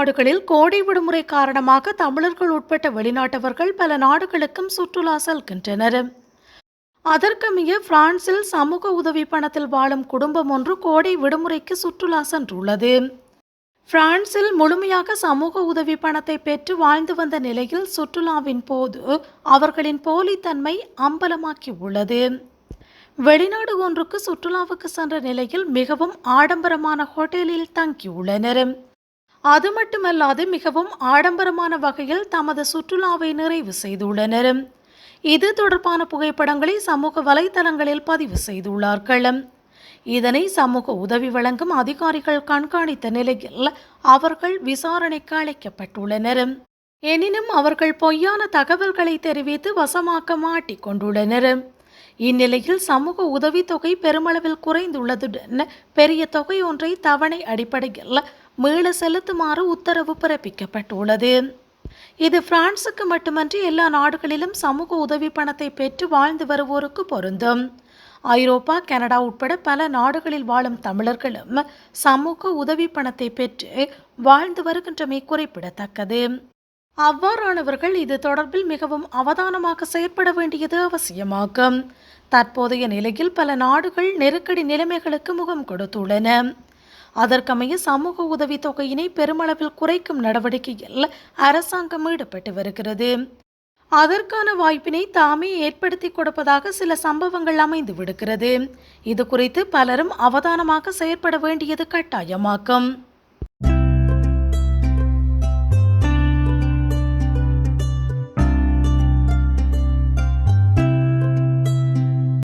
நாடுகளில் கோடை விடுமுறை காரணமாக தமிழர்கள் உட்பட்ட வெளிநாட்டவர்கள் பல நாடுகளுக்கும் சுற்றுலா செல்கின்றனர். அதற்கமைய பிரான்சில் சமூக உதவி பணத்தில் வாழும் குடும்பம் ஒன்று கோடை விடுமுறைக்கு சுற்றுலா சென்றுள்ளது. பிரான்சில் முழுமையாக சமூக உதவி பணத்தை பெற்று வாழ்ந்து வந்த நிலையில் சுற்றுலாவின் போது அவர்களின் போலித்தன்மை அம்பலமாக்கி உள்ளது வெளிநாடு ஒன்றுக்கு சுற்றுலாவுக்கு சென்ற நிலையில் மிகவும் ஆடம்பரமான ஹோட்டலில் தங்கியுள்ளனர். அது மட்டுமல்லாது மிகவும் ஆடம்பரமான வகையில் தமது சுற்றுலாவை நிறைவு செய்துள்ளனர். இது தொடர்பான புகைப்படங்களை சமூக வலைதளங்களில் பதிவு செய்துள்ளார்கள். இதனை சமூக உதவி வழங்கும் அதிகாரிகள் கண்காணித்த நிலையில் அவர்கள் விசாரணைக்கு அழைக்கப்பட்டுள்ளனர். எனினும் அவர்கள் பொய்யான தகவல்களை தெரிவித்து வசமாக்க மாட்டிக்கொண்டுள்ளனர் இந்நிலையில் சமூக உதவித்தொகை பெருமளவில் குறைந்துள்ளதுடன் பெரிய தொகை ஒன்றை தவணை அடிப்படையில் மீள செலுத்துமாறு உத்தரவு பிறப்பிக்கப்பட்டுள்ளது. இது பிரான்சுக்கு மட்டுமன்றி எல்லா நாடுகளிலும் சமூக உதவி பணத்தை பெற்று வாழ்ந்து வருவோருக்கு பொருந்தும். ஐரோப்பா கனடா உட்பட பல நாடுகளில் வாழும் தமிழர்களும் சமூக உதவி பணத்தை பெற்று வாழ்ந்து வருகின்றமை குறிப்பிடத்தக்கது. அவ்வாறானவர்கள் இது தொடர்பில் மிகவும் அவதானமாக செயற்பட வேண்டியது அவசியமாகும். தற்போதைய நிலையில் பல நாடுகள் நெருக்கடி நிலைமைகளுக்கு முகம் கொடுத்துள்ளன. அதற்கமைய சமூக உதவி தொகையினை பெருமளவில் குறைக்கும் நடவடிக்கையில் அரசாங்கம் ஈடுபட்டு வருகிறது. அதற்கான வாய்ப்பினை தாமே ஏற்படுத்தி கொடுப்பதாக சில சம்பவங்கள் அமைந்து விடுகிறது. இது குறித்து பலரும் அவதானமாக செயற்பட வேண்டியது கட்டாயமாக்கும்.